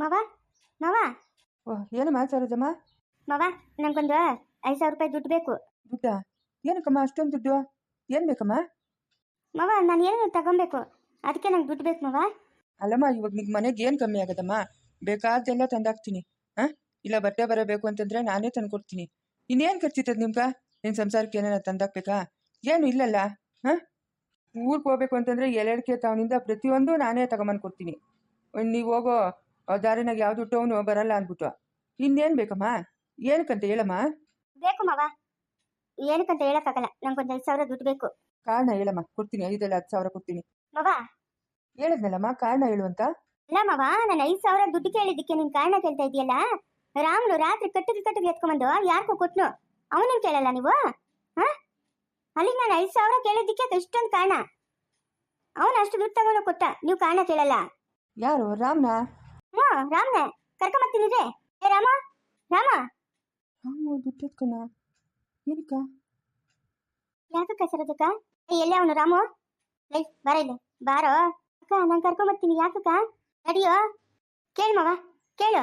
ಮವ ಮಾವ. ಓ ಏನಮ್ಮ ಸರೋಜಮ್ಮ ಮವ ನಂಗೊಂದು ಐದು ಸಾವಿರ ರೂಪಾಯಿ ದುಡ್ಡು ಬೇಕು. ದುಡ್ಡಾ? ಏನಕ್ಕಮ್ಮ ಅಷ್ಟೊಂದು ದುಡ್ಡು? ಏನು ಬೇಕಮ್ಮ? ಮಾವ ನಾನು ಏನು ತಗೊಬೇಕು? ಅದಕ್ಕೆ ನಂಗೆ ದುಡ್ಡು ಬೇಕು ಮಾವ. ಅಲ್ಲಮ್ಮ ಇವಾಗ ನಿಮ್ಗೆ ಮನೆಗೆ ಏನು ಕಮ್ಮಿ ಆಗದಮ್ಮ? ಬೇಕಾದ್ದೆಲ್ಲ ತಂದಾಕ್ತೀನಿ. ಹಾಂ? ಇಲ್ಲ ಬಟ್ಟೆ ಬರಬೇಕು ಅಂತಂದ್ರೆ ನಾನೇ ತಂದು ಕೊಡ್ತೀನಿ ಇನ್ನೇನು ಖರ್ಚಿತ್ತದ ನಿಮ್ಗೆ? ನಿನ್ನ ಸಂಸಾರಕ್ಕೆ ಏನಾರ ತಂದಾಕ್ಬೇಕಾ? ಏನು ಇಲ್ಲಲ್ಲ? ಹಾಂ? ಊರಿಗೆ ಹೋಗ್ಬೇಕು ಅಂತಂದ್ರೆ ಎಲೆಡ್ಕೆ ತವನಿಂದ ಪ್ರತಿಯೊಂದು ನಾನೇ ತಗೊಂಬಂದು ಕೊಡ್ತೀನಿ ನೀವು ಹೋಗೋ ದಾರಿನಾಗ ಯಾವುದು ಟೌನು ಬರಲ್ಲ ಅಂದ್ಬಿಟ್ಟು ಇನ್ನೇನ್ ಬೇಕಮ್ಮ? ಏನಕ್ಕಂತ ಹೇಳಮ್ಮ? ಬೇಕು ಮವ. ಏನಕ್ಕಂತ ಹೇಳಕ್ಕಾಗಲ್ಲ. ನಂಗೊಂದು ಐದ್ ಸಾವಿರ ದುಡ್ಡು ಬೇಕು. ಕಾರಣ ಹೇಳಮ್ಮ. ಕೊಡ್ತೀನಿ. ಐದಲ್ಲ ಹತ್ತು ಸಾವಿರ ಕೊಡ್ತೀನಿ. ಹೇಳದ್ನಲ್ಲಮ್ಮ ಹೇಳಿದ್ನಲ್ಲಮ್ಮ? ಕಾರಣ ಹೇಳು ಅಂತ. ಅಲ್ಲ ಮಾವ. ನಾನು ಐದು ಸಾವಿರ ದುಡ್ಡು ಕೇಳಿದ್ದಕ್ಕೆ ನಿನ್ ಕಾರಣ ಕೇಳ್ತಾ ಇದೆಯಲ್ಲ ರಾಮನು ರಾತ್ರಿ ಕಟ್ಟಿಗೆ ಕಟ್ಟಿಗೆ ಎತ್ಕೊಂಡ್ಬಂದು ಯಾರಿಗೂ ಕೊಟ್ನು. ಅವನನ್ನು ಕೇಳಲ್ಲ ನೀವು? ಹಾ? ಅಲ್ಲಿಗೆ ನಾನು ಐದ್ ಸಾವಿರ ಕೇಳಿದ್ದಕ್ಕೆ ಇಷ್ಟೊಂದು ಕಾರಣ. ಅವನು ಅಷ್ಟು ದುಡ್ಡು ತಗೊಂಡು ಕೊಟ್ಟ. ನೀವು ಕಾರಣ ಕೇಳಲ್ಲ. ಯಾರು? ರಾಮ್ನ? ಹ್ಞೂ ರಾಮ್ನೆ ಕರ್ಕೊಂಬರ್ತೀನಿ ರೀ ಏ ರಾಮ ರಾಮ. ರಾಮು ದುಡ್ಡು ಕಣ ಏನಕ್ಕ? ಯಾಕಕ್ಕ ಸರೋಜಕ್ಕ? ಏ ಎಲ್ಲಿ ಅವನು ರಾಮು? ಏಯ್ ಬಾರ ಇಲ್ಲಿ ಬಾರೋ. ಅಕ್ಕ ನಾನು ಕರ್ಕೊಂಬರ್ತೀನಿ ಯಾಕಕ್ಕ? ನಡಿಯೋ. ಕೇಳು ಮವ ಕೇಳು.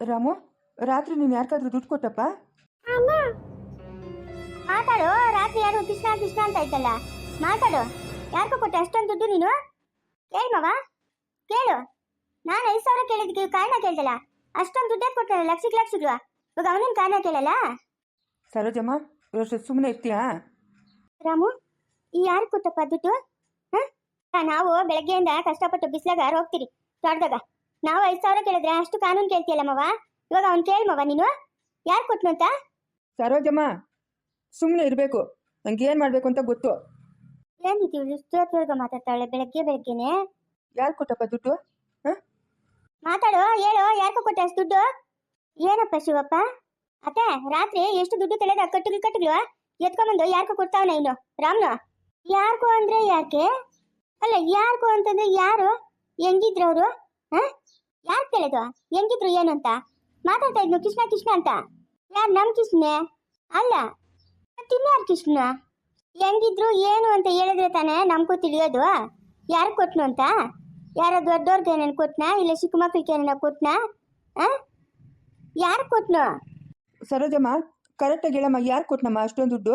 ರಾಮು ರಾತ್ರಿ ನೀನು ಯಾರಿಗಾದ್ರೂ ದುಡ್ಡು ಕೊಟ್ಟಪ್ಪ? ಮಾತಾಡು ರಾತ್ರಿ ಯಾರು ಕೃಷ್ಣ ಕೃಷ್ಣ ಅಂತ ಇದ್ದಲ್ಲ. ಮಾತಾಡು. ಯಾರಿಗೂ ಕೊಟ್ಟೆ ಅಷ್ಟೊಂದು ದುಡ್ಡು ನೀನು? ಕೇಳು ಮವ ಕೇಳು. ನಾನು ಐದು ಸಾವಿರ ಕೇಳಿದ್ದಕ್ಕೆ ಕಾರಣ ಕೇಳ್ದಲ್ಲ? ಅಷ್ಟೊಂದು ದುಡ್ಡೇ ಕೊಟ್ಟಲ್ಲ ಲಕ್ಷಕ್ಕೆ ಲಕ್ಷಗಳು ಇವಾಗ ಅವನೇನು ಕಾರಣ ಕೇಳಲ್ಲ? ಸರೋಜಮ್ಮ ಇವಷ್ಟು ಸುಮ್ಮನೆ ಇರ್ತೀಯಾ? ರಾಮು ಈ ಯಾರು ಕೊಟ್ಟಪ್ಪ ದುಡ್ಡು? ಹಾ? ನಾವು ಬೆಳಗ್ಗೆಯಿಂದ ಕಷ್ಟಪಟ್ಟು ಬಿಸಿಲಾಗ ಹೋಗ್ತೀರಿ ತೋಟದಾಗ ನಾವು ಐದು ಸಾವಿರ ಕೇಳಿದ್ರೆ ಅಷ್ಟು ಕಾನೂನು ಕೇಳ್ತೀಯಲ್ಲ ಮವ? ಇವಾಗ ಅವ್ನು ಕೇಳ್ಮವ ನೀನು. ಯಾರು ಕೊಟ್ನು ಅಂತ? ಸರೋಜಮ್ಮ ಸುಮ್ಮನೆ ಇರಬೇಕು. ನಂಗೆ ಏನು ಮಾಡಬೇಕು ಅಂತ ಗೊತ್ತು. ಏನಿದ್ದೀವಿ ಇಷ್ಟೊತ್ತವರೆಗ ಮಾತಾಡ್ತಾಳೆ ಬೆಳಗ್ಗೆ ಬೆಳಗ್ಗೆನೆ? ಯಾರು ಕೊಟ್ಟಪ್ಪ ದುಡ್ಡು? ಮಾತಾಡು, ಹೇಳು ಯಾರಿಗೂ ಕೊಟ್ಟೆ ಅಷ್ಟು ದುಡ್ಡು? ಏನಪ್ಪ ಶಿವಪ್ಪ? ಅತ್ತೆ, ರಾತ್ರಿ ಎಷ್ಟು ದುಡ್ಡು ತಿಳಿದ ಕಟ್ಟುಗಳು ಕಟ್ಟುಗಳು ಎತ್ಕೊಂಡ್ಬಂದು ಯಾರಿಗೂ ಕೊಡ್ತಾವನ ಇನ್ನು ರಾಮ್ನು? ಯಾರಿಗೂ ಅಂದ್ರೆ ಯಾಕೆ ಅಲ್ಲ ಯಾರಿಗೂ ಅಂತಂದ್ರೆ ಯಾರು? ಹೆಂಗಿದ್ರು ಅವರು? ಹಾ? ಯಾರು ತಳೆದು ಹೆಂಗಿದ್ರು ಏನು ಅಂತ? ಮಾತಾಡ್ತಾ ಇದ್ನು ಕೃಷ್ಣ ಕೃಷ್ಣ ಅಂತ. ಯಾರು ನಮ್ ಕೃಷ್ಣೆ ಅಲ್ಲ ತಿನ್ನಾರು ಕೃಷ್ಣ? ಹೆಂಗಿದ್ರು ಏನು ಅಂತ ಹೇಳಿದ್ರೆ ತಾನೇ ನಮಗೂ ತಿಳಿಯೋದು? ಯಾರು ಕೊಟ್ನು ಅಂತ? ಯಾರೋ ದೊಡ್ಡವ್ರಿಗೆ ಏನೇನು ಕೊಟ್ನಾ? ಇಲ್ಲ ಚಿಕ್ಕ ಮಕ್ಳಿಗೆ ಏನೇನೋ ಕೊಟ್ನಾ? ಆ? ಯಾರು ಕೊಟ್ನು ಸರೋಜಮ್ಮ ಕರೆಕ್ಟಾಗಿ ಹೇಳಮ್ಮ ಯಾರು ಕೊಟ್ನಮ್ಮ ಅಷ್ಟೊಂದು ದುಡ್ಡು?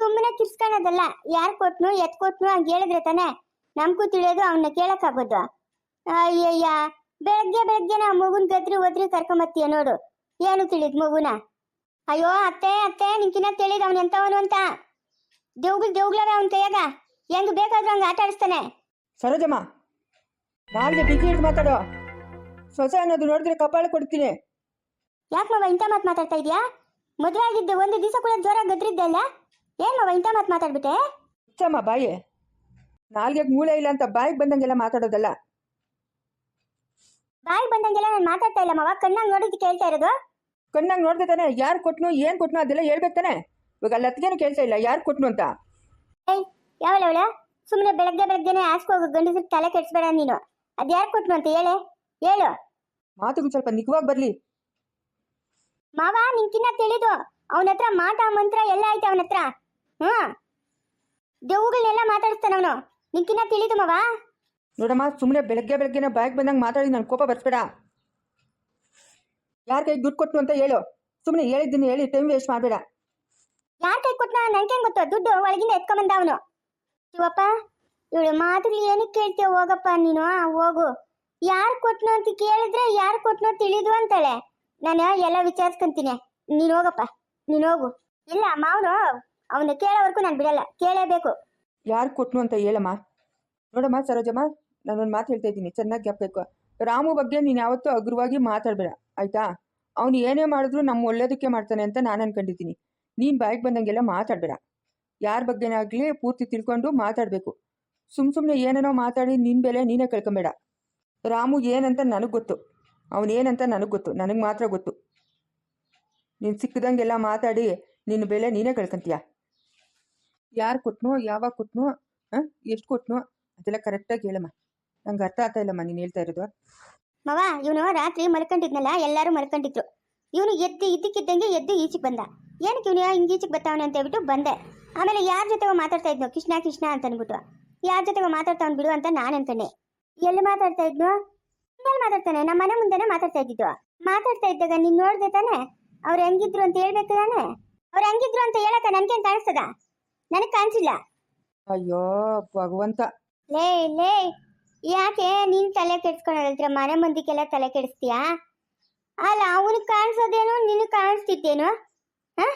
ಸುಮ್ಮನೆ ಕಿರ್ಸ್ಕೊಳ್ಳೋದಲ್ಲ ಯಾರು ಕೊಟ್ನು ಎತ್ ಕೊಟ್ನು ಹಂಗೆ ಹೇಳಿದ್ರೆ ತಾನೆ ನಮಗೂ ತಿಳಿಯೋದು ಅವನ್ನ ಕೇಳಕ್ಕಾಗೋದು. ಅಯ್ಯಯ್ಯ ಬೆಳಗ್ಗೆ ಬೆಳಗ್ಗೆ ನಾ ಮಗುನ್ ಗದ್ರಿ ಒದ್ರಿ ಕರ್ಕೊಂಬತ್ತೀಯ ನೋಡು. ಏನು ತಿಳಿದ್ ಮಗುನ? ಅಯ್ಯೋ ಅತ್ತೆ ಅತ್ತೆ ನಿಂಕಿನ ತಿಳಿದ ಅವನ್ ಎಂತವನು ಅಂತ. ದೇವ್ಗಳು ದೇವ್ಗಳವೆ ಅವನ ಕೈಯಾಗ. ಹೆಂಗ್ ಬೇಕಾದ್ರೂ ಹಂಗ ಆಟ ಆಡಿಸ್ತಾನೆ ಸರೋಜಮ್ಮ ನಾಲ್ಗೆ ಬಿಗಿ ಹಿಡಿದು ಮಾತಾಡೋ. ಸೊಸೆ ಅನ್ನೋದು ನೋಡಿದ್ರೆ ಕಪಾಳ ಕೊಡ್ತೀನಿ. ಯಾಕೆ ಮಾವ ಇಂಥ ಮಾತು ಮಾತಾಡ್ತಾ ಇದೀಯಾ? ಮದುವೆ ಆಗಿದ್ದು ಒಂದು ದಿವಸ ಕೂಡ ಜೋರಾಗಿ ಗದ್ರಿದ್ದೆ ಅಲ್ಲ ಏನ್ ಮಾವ ಇಂಥ ಮಾತು ಮಾತಾಡ್ಬಿಟ್ಟೆ? ಹುಚ್ಚಮ್ಮ ಬಾಯಿ. ನಾಲ್ಗೆಗೆ ಮೂಳೆ ಇಲ್ಲ ಅಂತ ಬಾಯಿಗೆ ಬಂದಂಗೆಲ್ಲ ಮಾತಾಡೋದಲ್ಲ. ಬಾಯಿ ಬಂದಂಗೆಲ್ಲ ನಾನು ಮಾತಾಡ್ತಾ ಇಲ್ಲ ಮಾವ. ಕಣ್ಣಾಗ ನೋಡಿದ್ದು ಕೇಳ್ತಾ ಇರೋದು? ಕಣ್ಣಾಗ ನೋಡ್ದೆ ತಾನೆ. ಯಾರು ಕೊಟ್ನು ಏನು ಕೊಟ್ನು ಅದೆಲ್ಲ ಹೇಳ್ಬೇಕು ತಾನೆ. ಇವಾಗ ಅಲ್ಲಿ ಅತ್ತಿಗೇನು ಕೇಳ್ತಾ ಇಲ್ಲ. ಯಾರು ಕೊಟ್ನು ಅಂತ. ಏಯ್ ಯಾವಳ ಅವಳ? ಸುಮ್ಮನೆ ಬೆಳಗ್ಗೆ ಬೆಳಗ್ಗೆನೆ ಹಾಸ್ಕೋಗು ಗಂಡಸ್ರಿಗೆ ತಲೆ ಕೆಡಿಸ್ಬೇಡ ನೀನು. ಅದು ಯಾರು ಕೊಟ್ನು ಅಂತ ಹೇಳೆ. ಹೇಳು ಮಾತುಗಳು ಸ್ವಲ್ಪ ನಿಖವಾಗಿ ಬರ್ಲಿ. ಮಾವ ನಿಂಕಿನ್ನ ತಿಳಿದು. ಅವನ ಹತ್ರ ಮಾಟ ಮಂತ್ರ ಎಲ್ಲ ಐತೆ ಅವನ ಹತ್ರ. ಹ್ಮ್. ದೆವ್ಗಳನ್ನೆಲ್ಲ ಮಾತಾಡಿಸ್ತಾನ ಅವನು. ನಿಂಕಿನ್ನ ತಿಳಿದು ಮಾವ. ನೋಡಮ್ಮ ಸುಮ್ಮನೆ ಬೆಳಗ್ಗೆ ಬೆಳಗ್ಗೆನೇ ಬ್ಯಾಗ್ ಬಂದಂಗೆ ಮಾತಾಡಿ ನನ್ನ ಕೋಪ ಬರ್ಸ್ಬೇಡ. ಯಾರ ಕೈ ದುಡ್ಡು ಕೊಟ್ನು ಅಂತ ಹೇಳು. ಸುಮ್ಮನೆ ಹೇಳಿದ್ದೀನಿ ಹೇಳಿ ಟೈಮ್ ವೇಸ್ಟ್ ಮಾಡಬೇಡ. ಯಾರ ಕೈ ಕೊಟ್ನ? ನನ್ಗೆ ಗೊತ್ತು? ದುಡ್ಡು ಒಳಗಿಂದ ಎತ್ಕೊಂಬಂದ ಅವನು. ಶಿವಪ್ಪ. ಇವಳು ಮಾತುಗಳು ಏನಕ್ಕೆ ಕೇಳ್ತೀಯ ಹೋಗಪ್ಪ ನೀನು ಹೋಗು. ಯಾರು ಕೊಟ್ನು ಅಂತ ಕೇಳಿದ್ರೆ ಯಾರು ಕೊಟ್ನು ತಿಳಿದು ಅಂತಾಳೆ. ನಾನು ಎಲ್ಲ ವಿಚಾರಿಸ್ಕೊಂತೀನಿ. ನೀನು ಹೋಗಪ್ಪ, ನೀನು ಹೋಗು. ಇಲ್ಲ, ಮಾವನು, ಅವನು ಕೇಳೋವರೆಗೂ ನಾನು ಬಿಡಲ್ಲ ಕೇಳಲೇಬೇಕು ಯಾರು ಕೊಟ್ನು ಅಂತ ಹೇಳಮ್ಮ. ನೋಡಮ್ಮ, ಸರೋಜಮ್ಮ, ನಾನೊಂದು ಮಾತು ಹೇಳ್ತಾ ಇದ್ದೀನಿ, ಚೆನ್ನಾಗಿ ಜ್ಞಾಪಕ ರಾಮು ಬಗ್ಗೆ ನೀನು ಯಾವತ್ತೂ ಅಗ್ರವಾಗಿ ಮಾತಾಡಬೇಡ, ಆಯ್ತಾ? ಅವನು ಏನೇ ಮಾಡಿದ್ರು ನಮ್ಮ ಒಳ್ಳೇದಕ್ಕೆ ಮಾಡ್ತಾನೆ ಅಂತ ನಾನು ಅನ್ಕೊಂಡಿದ್ದೀನಿ. ನೀನು ಬಾಯಿಗೆ ಬಂದಂಗೆಲ್ಲ ಮಾತಾಡಬೇಡ. ಯಾರ ಬಗ್ಗೆನೇ ಆಗಲಿ ಪೂರ್ತಿ ತಿಳ್ಕೊಂಡು ಮಾತಾಡಬೇಕು. ಸುಮ್ಮ ಸುಮ್ಮನೆ ಏನೇನೋ ಮಾತಾಡಿ ನಿನ್ನ ಬೆಲೆ ನೀನೇ ಕಳ್ಕೊಂಬೇಡ. ರಾಮು ಏನಂತ ನನಗೆ ಗೊತ್ತು. ಅವನೇನಂತ ನನಗೆ ಗೊತ್ತು. ನನಗೆ ಮಾತ್ರ ಗೊತ್ತು. ನೀನು ಸಿಕ್ಕದಂಗೆಲ್ಲ ಮಾತಾಡಿ ನಿನ್ನ ಬೆಲೆ ನೀನೇ ಕಳ್ಕೊಂತೀಯ? ಯಾರು ಕೊಟ್ನು, ಯಾವಾಗ ಕೊಟ್ನು, ಹಾಂ? ಎಷ್ಟು ಕೊಟ್ನೋ, ಅದೆಲ್ಲ ಕರೆಕ್ಟಾಗಿ ಹೇಳಮ್ಮ. ನಂಗೆ ಅರ್ಥ ಆಗ್ತಾ ಇಲ್ಲಮ್ಮ ನೀನು ಹೇಳ್ತಾ ಇರೋದು. ಮವ, ಇವನು ರಾತ್ರಿ ಮಲ್ಕೊಂಡಿದ್ನಲ್ಲ, ಎಲ್ಲರೂ ಮಲ್ಕೊಂಡಿದ್ರು. ಇವನು ಎದ್ದು ಇದ್ದಕ್ಕಿದ್ದಂಗೆ ಎದ್ದು ಈಚೆಗೆ ಬಂದ. ಏನಕ್ಕೆ ಇವನು ಹಿಂಗೆ ಈಚೆಗೆ ಬರ್ತಾವನೆ ಅಂತ ಹೇಳ್ಬಿಟ್ಟು ಬಂದೆ. ಆಮೇಲೆ ಯಾರ ಜೊತೆ ಮಾತಾಡ್ತಾ ಇದ್ನು, ಕೃಷ್ಣ ಕೃಷ್ಣ ಅಂತ ಅಂದ್ಬಿಟ್ಟು ಯಾರ ಜೊತೆಗೋ ಮಾತಾಡ್ತಾವನ್ ಬಿಡು ಅಂತ ನಾನು ಅನ್ಕೊಂಡೆ ಎಲ್ಲಿ ಮಾತಾಡ್ತಾ ಇದ್ನು? ಎಲ್ಲಿ ಮಾತಾಡ್ತಾನೆ ನಮ್ಮ ಮನೆ ಮುಂದೆನೆ ಮಾತಾಡ್ತಾ ಇದ್ದಿದ್ದು. ಮಾತಾಡ್ತಾ ಇದ್ದಾಗ ನೀನ್ ನೋಡ್ದೆ ತಾನೆ? ಅವ್ರು ಹೆಂಗಿದ್ರು ಅಂತ ಹೇಳ್ಬೇಕು ತಾನೆ? ಅವ್ರು ಹೆಂಗಿದ್ರು ಅಂತ ಹೇಳಕ ನನ್ಗೇನ್ ಕಾಣಿಸ್ತದ? ನನಗ್ ಕಾಣಿಸಿಲ್ಲ. ಅಯ್ಯೋ ಭಗವಂತ. ಲೇ ಲೇ ಯಾಕೆ ನೀನ್ ತಲೆ ಕೆಡ್ಸ್ಕೊಳದ್ರ ಮನೆ ಮಂದಿಗೆಲ್ಲ ತಲೆ ಕೆಡಿಸ್ತೀಯಾ? ಅಲ್ಲ ಅವನಿಗೆ ಕಾಣಿಸೋದೇನು ನಿನಗೆ ಕಾಣಿಸ್ತಿದ್ದೇನು? ಹಾ?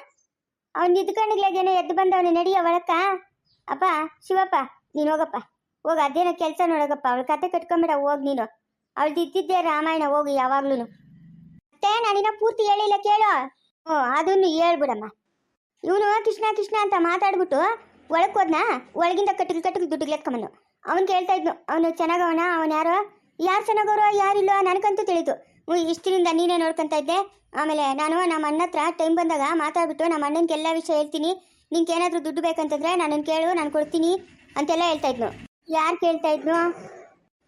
ಅವ್ನು ನಿದ್ಕೊಂಡಿಗ್ಲಾಗೇನೋ ಎದ್ದು ಬಂದವನು ನಡಿಯ ಒಳಕ್ಕ ಅಪ್ಪ ಶಿವಪ್ಪ. ನೀನು ಹೋಗಪ್ಪ. ಹೋಗ, ಅದೇನೋ ಕೆಲಸ ನೋಡೋಗಪ್ಪ. ಅವಳ ಕತೆ ಕಟ್ಕೊಂಬೇಡ, ಹೋಗ್ ನೀನು. ಅವಳ್ದು ಇದ್ದಿದ್ದೆ ರಾಮಾಯಣ, ಹೋಗು ಯಾವಾಗ್ಲೂ ಮತ್ತೆ ನಾನಿನ್ನ ಪೂರ್ತಿ ಹೇಳಿಲ್ಲ ಕೇಳು. ಹ್ಞೂ ಅದನ್ನು ಹೇಳ್ಬಿಡಮ್ಮ. ಇವನು ಕೃಷ್ಣ ಕೃಷ್ಣ ಅಂತ ಮಾತಾಡ್ಬಿಟ್ಟು ಒಳಕ್ ಹೋದ್ನಾ? ಒಳಗಿಂದ ಕಟ್ಟಿಗೆ ಕಟ್ಟಿಗೆ ದುಡ್ಡು ಎತ್ಕೊಂಬನು ಅವನು ಕೇಳ್ತಾ ಇದ್ನು, ಅವನು ಚೆನ್ನಾಗವನ? ಅವನು ಯಾರೋ? ಯಾರು ಚೆನ್ನಾಗವ್ರೋ ಯಾರಿಲ್ಲೋ ನನಗಂತೂ ತಿಳಿತು ಇಷ್ಟರಿಂದ ನೀನೇ ನೋಡ್ಕೊಂತ ಇದ್ದೆ. ಆಮೇಲೆ ನಾನು ನಮ್ಮ ಅಣ್ಣ ಹತ್ರ ಟೈಮ್ ಬಂದಾಗ ಮಾತಾಡ್ಬಿಟ್ಟು ನಮ್ಮ ಅಣ್ಣನಿಗೆ ಎಲ್ಲ ವಿಷಯ ಹೇಳ್ತೀನಿ. ನಿಂಗೆ ಏನಾದರೂ ದುಡ್ಡು ಬೇಕಂತಂದ್ರೆ ನನ್ನನ್ನು ಕೇಳು, ನಾನು ಕೊಡ್ತೀನಿ ಅಂತೆಲ್ಲ ಹೇಳ್ತಾ ಇದ್ನು ಯಾರು ಕೇಳ್ತಾ ಇದ್ನು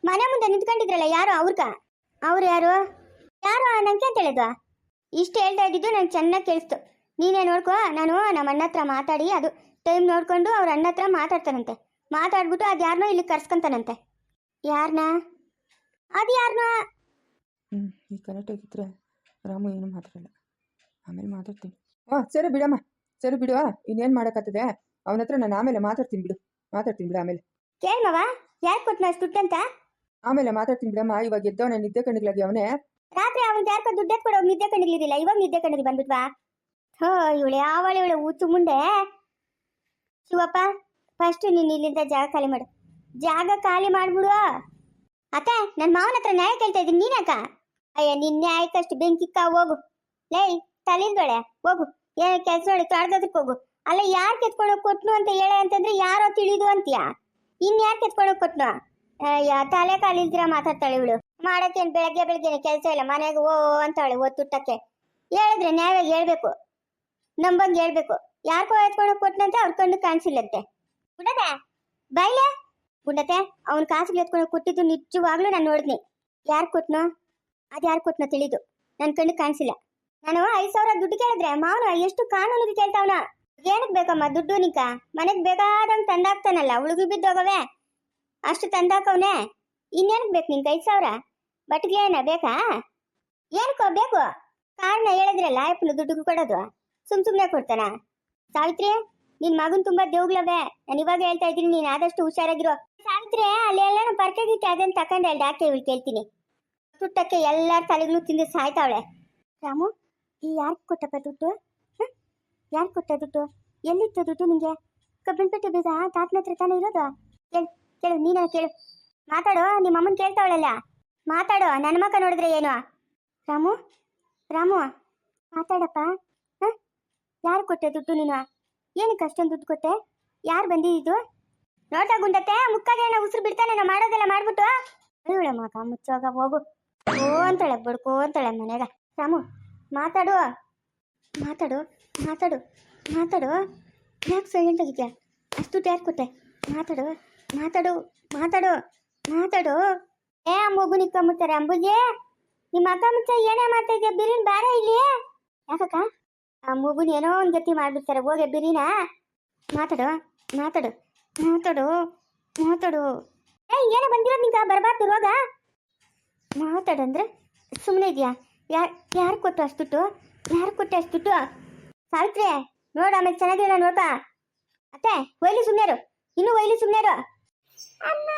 ಮನೆ ಮುಂದೆ ನಿಂತ್ಕೊಂಡಿದ್ರಲ್ಲ ಯಾರು ಅವ್ರಕ ಅವ್ರು ಯಾರು? ಯಾರು ನನಗೆ ಅಂತ ಹೇಳಿದ್ವಾ? ಇಷ್ಟು ಹೇಳ್ತಾ ಇದ್ದಿದ್ದು ನಂಗೆ ಚೆನ್ನಾಗಿ ಕೇಳಿಸ್ತು. ನೀನೇ ನೋಡ್ಕೋ, ನಾನು ನಮ್ಮ ಅಣ್ಣ ಹತ್ರ ಮಾತಾಡಿ, ಅದು ಟೈಮ್ ನೋಡಿಕೊಂಡು ಅವ್ರ ಅಣ್ಣ ಹತ್ರ ಮಾತಾಡ್ತಾನಂತೆ. ಮಾತಾಡ್ಬಿಟ್ಟು ಅದು ಯಾರನ್ನೋ ಇಲ್ಲಿ ಕರ್ಸ್ಕೊಂತಾನಂತೆ. ಯಾರನ್ನ ಅದು ಯಾರನ್ನ ಹ್ಞೂ ಈಗ ಕರೆಕ್ಟಾಗಿದ್ದರೆ ರಾಮು ಏನು ಮಾತಾಡಲ್ಲ. ಆಮೇಲೆ ಮಾತಾಡ್ತೀನಿ. ಹಾಂ ಸರಿ ಬಿಡಮ್ಮ. ಸರಿ ಬಿಡು ಇನ್ನೇನು ಮಾಡೋಕ್ಕತ್ತದೆ ಅವನ ಹತ್ರ ನಾನು ಆಮೇಲೆ ಮಾತಾಡ್ತೀನಿ ಬಿಡು ಮಾತಾಡ್ತೀನಿ ಬಿಡು ಆಮೇಲೆ. ಕೇಳ್ಮವ ಯಾರು ಕೊಟ್ಲ ದುಡ್ಡಂತ? ಆಮೇಲೆ ಮಾತಾಡ್ತೀನಿ ಬಿಡಮ್ಮ ಇವಾಗ ಎದ್ದವನ ನಿದ್ದೆ ಕಣ್ಣಿಗ್ಲಾಗಿ ಅವನೇ. ರಾತ್ರಿ ಅವನ್ ಯಾರ್ಕೋ ದುಡ್ಡು ಎತ್ಕೊಡೋ ನಿದ್ದೆ ಕಂಡಿರ್ಲಿಲ್ಲ ಇವಾಗ ನಿದ್ದೆ ಕಣ್ಣಿಗೆ ಬಂದ್ಬಿಟ್ವಾ? ಹೋ ಇವಳು ಆವಳೆ ಇವಳು ಊತು ಮುಂದೆ? ಶಿವಪ್ಪ ಫಸ್ಟ್ ನೀನು ಇಲ್ಲಿಂದ ಜಾಗ ಖಾಲಿ ಮಾಡು. ಜಾಗ ಖಾಲಿ ಮಾಡ್ಬಿಡು. ಅಕ್ಕ ನನ್ನ ಮಾವನ ಹತ್ರ ನ್ಯಾಯ ಕೇಳ್ತಾ ಇದ್ದೀನಿ ನೀನಕ್ಕ ಅಯ್ಯ ನಿನ್ ನ್ಯಾಯಕ್ಕಷ್ಟು ಬೆಂಕಿಕ್ಕ ಹೋಗು. ಲೇ ತಲಿಂದೊಳೆ ಹೋಗು. ಏನು ಕೆಲಸ ನೋಡಿ ತೊಡ್ದದಕ್ಕೆ ಹೋಗು. ಅಲ್ಲ ಯಾರು ಕೆತ್ಕೊಂಡೋಗಿ ಕೊಟ್ನು ಅಂತ ಹೇಳ ಅಂತಂದ್ರೆ ಯಾರೋ ತಿಳಿದು ಅಂತೀಯ? ಇನ್ ಯಾರು ಕೊಟ್ನು? ಅಯ್ಯ ತಲೆ ಕಾಲಿಲ್ದಿರ ಮಾತಾಡ್ತಾಳೆ ಇವಳು. ಮಾಡಕ್ಕೇನು ಬೆಳಗ್ಗೆ ಬೆಳಗ್ಗೆ ಕೆಲಸ ಇಲ್ಲ, ಮನೆಗೆ ಓ ಅಂತಾಳೆ ಒತ್ತುಟ್ಟಕ್ಕೆ ಹೇಳಿದ್ರೆ ನ್ಯಾಯವಾಗಿ ಹೇಳ್ಬೇಕು. ನಂಬಂಗೆ ಹೇಳ್ಬೇಕು. ಯಾರ್ಕೋ ಎತ್ಕೊಂಡೋಗಿ ಕೊಟ್ನಂತೆ ಅವ್ರ ಕಣ್ಣು ಕಾಣಿಸಿಲ್ಲಂತೆ. ಗುಂಡತೆ ಬೈಲೆ? ಗುಂಡತೆ ಅವ್ನ ಕಾಸಿಗೆ ಎತ್ಕೊಂಡೋಗಿ ಕೊಟ್ಟಿದ್ದು ನಿಜವಾಗ್ಲೂ ನಾನು ನೋಡಿದ್ನಿ. ಯಾರು ಕೊಟ್ನೋ? ಅದು ಯಾರು ಕೊಟ್ನೋ ತಿಳಿದು. ನನ್ನ ಕಣ್ಣು ಕಾಣಿಸಿಲ್ಲ. ನಾನು ಐದು ಸಾವಿರ ದುಡ್ಡು ಕೇಳಿದ್ರೆ ಮಾವನ ಎಷ್ಟು ಕಾನೂನಿಗೆ ಕೇಳ್ತಾವನ. ಏನಕ್ಕೆ ಬೇಕಮ್ಮ ದುಡ್ಡು ನಿಕ ಮನೆಗೆ ಬೇಕಾದಂಗೆ ತಂದಾಕ್ತಾನಲ್ಲ ಉಳುಗು ಬಿದ್ದೋಗವೆ ಅಷ್ಟು ತಂದಾಕವನೆ. ಇನ್ನೇನಕ್ಕೆ ಬೇಕು ನಿನ್ ಐದು ಸಾವಿರ? ಬಟ್ಗೆ ಏನ ಬೇಕಾ? ಏನಕ್ಕೋ ಬೇಕು. ಕಾರಣ ಹೇಳಿದ್ರಲ್ಲ ಅಯ್ಯಪ್ಪನ ದುಡ್ಡು ಕೊಡೋದು. ಸುಮ್ ಸುಮ್ಮನೆ ಕೊಡ್ತಾನ. ಸಾವಿತ್ರಿ, ನಿನ್ ಮಗನ್ ತುಂಬಾ ದೇವ್ಗಳವೆ. ನಾನು ಇವಾಗ ಹೇಳ್ತಾ ಇದ್ದೀನಿ, ನೀನ್ ಆದಷ್ಟು ಹುಷಾರಾಗಿರೋ. ಸಾವಿತ್ರಿ, ಅಲ್ಲಿ ಎಲ್ಲಾನು ಬರ್ಕಾಗಿಟ್ಟೆ ಅದನ್ನ ತಕೊಂಡೆ ಡಾಕ್ಟರ್ ಕೇಳ್ತೀನಿ. ತುಟ್ಟಕ್ಕೆ ಎಲ್ಲಾರ ತಲೆಗಳು ತಿಂದು ಸಾಯ್ತಾವಳೆ. ರಾಮು ಈ ಯಾರು ಕೊಟ್ಟಪ್ಪ ದುಡ್ಡು? ಯಾರು ಕೊಟ್ಟ ದುಡ್ಡು? ಎಲ್ಲಿತ್ತು ದುಡ್ಡು ನಿಂಗೆ? ಕಬ್ಬಿನಪೇಟೆ ಬೀಗ, ತಾತನ ಹತ್ರ ತಾನೇ ಇರೋದು? ಕೇಳು ಕೇಳು, ನೀನ ಕೇಳು. ಮಾತಾಡೋ, ನಿಮ್ಮ ಅಮ್ಮನ ಕೇಳ್ತಾವಳಲ್ಲ? ಮಾತಾಡೋ, ನನ್ನ ಮಗ ನೋಡಿದ್ರೆ ಏನು? ರಾಮು? ರಾಮು? ಮಾತಾಡಪ್ಪ. ಹ ಯಾರು ಕೊಟ್ಟೆ ದುಡ್ಡು ನೀನು? ಏನಕ್ಕೆ ಅಷ್ಟೊಂದು ದುಡ್ಡು ಕೊಟ್ಟೆ? ಯಾರು ಬಂದಿದ್ದು? ನೋಡ್ತಾ ಗುಂಡತ್ತೆ, ಮುಕ್ಕಾಗೆ ಏನೋ ಉಸಿರು ಬಿಡ್ತಾನೆ, ನಾ ಮಾಡೋದೆಲ್ಲ ಮಾಡ್ಬಿಟ್ಟು. ಮಗ, ಮುಚ್ಚೋಗ, ಹೋಗು. ಓ ಅಂತಾಳೆ ಬಡ್ಕೋ ಅಂತಾಳೆ ಮನೆಗ. ರಾಮು? ಮಾತಾಡು. ಮಾತಾಡು ಮಾತಾಡು ಮಾತಾಡು. ಯಾಕೆ ಸೈಲೆಂಟ್ ಆಗಿದ್ಯಾ? ಅಷ್ಟು ಯಾರು ಕೊಟ್ಟೆ? ಮಾತಾಡು ಮಾತಾಡು ಮಾತಾಡು ಮಾತಾಡು. ಏ, ಮಗು ನಿಕ್ಕೊಂಬಿಡ್ತಾರೆ ಅಂಬುಜಿ. ನಿಮ್ಮ ಅಕ್ಕ ಮುಚ್ಚ ಏನೇ ಮಾಡ್ತಾ ಇದೆಯಾ? ಬಿರಿನ್ ಬೇರೆ ಇಲ್ಲಿ? ಯಾಕಕ್ಕ? ಆ ಮಗುನ ಏನೋ ಒಂದು ಗತಿ ಮಾಡ್ಬಿಡ್ತಾರೆ, ಹೋಗೆ ಬಿರಿನ ಮಾತಾಡು ಮಾತಾಡು ಮಾತಾಡು ಮಾತಾಡು. ಏ, ಏನೋ ಬಂದಿರೋದು ನಿಂಗೆ? ಬರಬಾರ್ದು ರೋಗ? ಮಾತಾಡಂದ್ರೆ ಸುಮ್ಮನೆ ಇದೆಯಾ? ಯಾರು ಯಾರು ಕೊಟ್ಟು ಅಷ್ಟು ದುಡ್ಡು ಯಾರು ಕೊಟ್ಟೆ ಅಷ್ಟು ದುಡ್ಡು ಸಾವಿತ್ರಿ, ನೋಡು ಆಮೇಲೆ ಚೆನ್ನಾಗಿಲ್ಲ ನೋಡ್ತಾ ಅತ್ತೆ ಒಯ್ಲಿ ಸುಮ್ಮನೆ ಇನ್ನೂ ಒಯ್ಲಿ ಸುಮ್ಮನೆ ಅಮ್ಮ.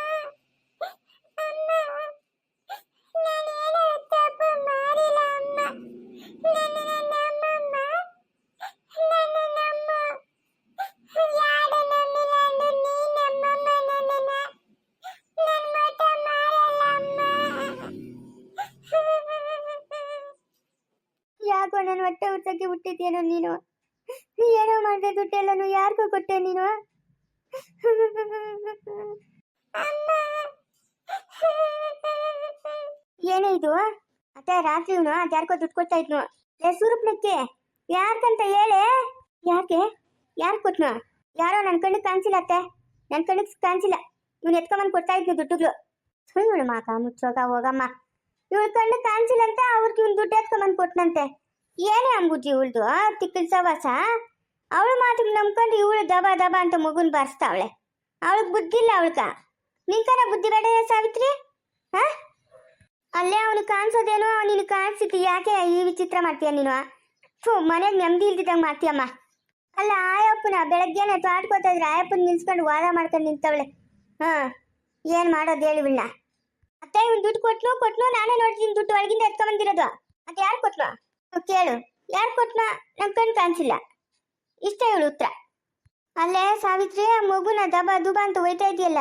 ಹುಟ್ಟಿದ್ಯೇನೋ ನೀನು? ಏನೋ ಮಾಡಿದೆ ದುಡ್ಡೆಲ್ಲನು ಯಾರಿಗೂ ಕೊಟ್ಟೆ ನೀನು? ಏನೇ ಇದು? ಅತ್ತೆ, ರಾತ್ರಿ ಇವನು ಅದ್ಯಾರ್ಕೋ ದುಡ್ಡು ಕೊಡ್ತಾ ಇದ್ನು. ಏ ಸೂರಪ್ನಕ್ಕೆ ಯಾರ್ಕಂತ ಹೇಳೆ? ಯಾಕೆ ಯಾರ್ ಕೊಟ್ನು? ಯಾರೋ ನನ್ನ ಕಣ್ಣಿಗೆ ಕಾಣಿಸಿಲ್ಲ ಅತ್ತೆ. ನನ್ನ ಕಣ್ಣಿಗೆ ಕಾಣಿಸಿಲ್ಲ. ಇವನು ಎತ್ಕೊಂಬಂದು ಕೊಡ್ತಾ ಇದ್ನು ದುಡ್ಡುಗಳು. ಸುಳ್ಳು ಮಾತಾ ಮುಚ್ಚೋಗ ಹೋಗಮ್ಮ. ಇವಳು ಕಣ್ಣು ಕಾಣಿಸಿಲ್ಲ ಅಂತ ಅವ್ರಿಗೆ ಇವ್ನು ದುಡ್ಡು ಎತ್ಕೊಂಬಂದು ಕೊಟ್ನಂತೆ. ಏನೇ ಅಂಬುಜಿ ಇವಳ್ದು ತಿಕ್ಕಲ್ ಸವಾಸ? ಅವಳ ಮಾತಿಗೆ ನಂಬ್ಕೊಂಡು ಇವಳು ದಬ ದಬ ಅಂತ ಮಗುನ್ ಬಾರಿಸ್ತಾವಳೆ. ಅವಳಿಗೆ ಬುದ್ಧಿ ಇಲ್ಲ ಅವಳ್ಕ ನಿಂಕನ ಬುದ್ಧಿ ಬೇಡ ಸಾವಿತ್ರಿ? ಹಾ ಅಲ್ಲೇ ಅವನು ಕಾಣಿಸೋದೇನೋ ನೀನು ಕಾಣಿಸಿತ್ತು ಯಾಕೆ ಈ ವಿಚಿತ್ರ ಮಾಡ್ತೀಯ ನೀನು? ಥೂ, ಮನೆಗೆ ನೆಮ್ಮದಿ ಇಲ್ದಿದ್ದಂಗೆ ಮಾಡ್ತೀಯಮ್ಮ. ಅಲ್ಲ, ಆಯಪ್ಪನ ಬೆಳಗ್ಗೆನೆ ತಾಟ್ಕೋತಾ ಇದ್ರೆ ಆಯಪ್ಪನ ನಿಲ್ಸ್ಕೊಂಡು ವಾದ ಮಾಡ್ಕೊಂಡು ನಿಂತವಳೆ. ಹಾಂ, ಏನು ಮಾಡೋದು ಹೇಳಿ ಇವಳನ್ನ ಅತ್ತೆ, ಇವ್ನು ದುಡ್ಡು ಕೊಟ್ಲು ಕೊಟ್ಲು ನಾನೇ ನೋಡ್ತೀನಿ, ದುಡ್ಡು ಒಳಗಿಂದ ಎತ್ಕೊಂಬಂದಿರೋದು ಅದು ಯಾರು ಅವ್ರ್ ಕೇಳು. ಯಾರು ಕೊಟ್ನ? ನಮ್ ಕಣ್ ಕಾಣಿಸಿಲ್ಲ. ಇಷ್ಟ ಹೇಳು ಉತ್ತರ. ಅಲ್ಲೇ ಸಾವಿತ್ರಿ, ಆ ಮಗುನ ದಬ ದುಬ ಅಂತ ಒಯ್ತಾ ಇದೆಯಲ್ಲ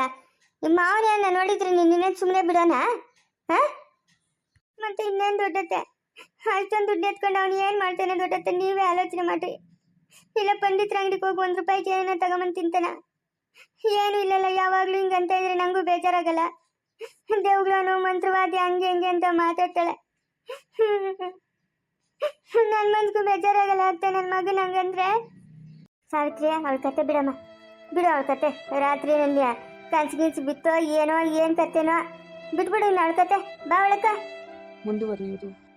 ನಿಮ್ಮ ಮಾವನೆಯನ್ನ ನೋಡಿದ್ರೆ ನೀನು ಇನ್ನೇನು ಸುಮ್ಮನೆ ಬಿಡೋಣ ಹಾ? ಮತ್ತೆ ಇನ್ನೇನು ದೊಡ್ಡತ್ತೆ? ಅಷ್ಟೊಂದು ದುಡ್ಡು ಎತ್ಕೊಂಡು ಅವನು ಏನು ಮಾಡ್ತಾನೆ ದೊಡ್ಡತ್ತೆ, ನೀವೇ ಆಲೋಚನೆ ಮಾಡ್ರಿ. ಇಲ್ಲ ಪಂಡಿತರ ಅಂಗಡಿಗೆ ಹೋಗಿ, ಒಂದು ರೂಪಾಯಿಗೆ ಏನೋ ತಗೊಂಬಂದು ತಿಂತಾನ. ಏನು ಇಲ್ಲಲ್ಲ, ಯಾವಾಗಲೂ ಹಿಂಗಂತ ಇದ್ರೆ ನಂಗೂ ಬೇಜಾರಾಗಲ್ಲ. ದೇವ್ಗಳನು ಮಂತ್ರವಾದಿ ಹಂಗೆ ಹಂಗೆ ಅಂತ ಮಾತಾಡ್ತಾಳೆ. ನನ್ನ ಮನ್ಸಿಗೂ ಬೇಜಾರಾಗಲ್ಲ ಅಂತ ನನ್ನ ಮಗನ ಹಂಗಂದ್ರೆ? ಸಾವಿತ್ರಿ, ಅವಳ ಕತೆ ಬಿಡಮ್ಮ. ಬಿಡು ಅವಳ ಕತೆ. ರಾತ್ರಿ ನನ್ನ ಕನ್ಸು ಗಿನ್ಸು ಬಿತ್ತೋ ಏನೋ, ಏನು ಕತೆನೋ. ಬಿಟ್ಬಿಡು ಇನ್ನು ಅವಳ ಕತೆ. ಬಾ ಅವಳಕ್ಕ ಮುಂದುವರಿಯುವುದು.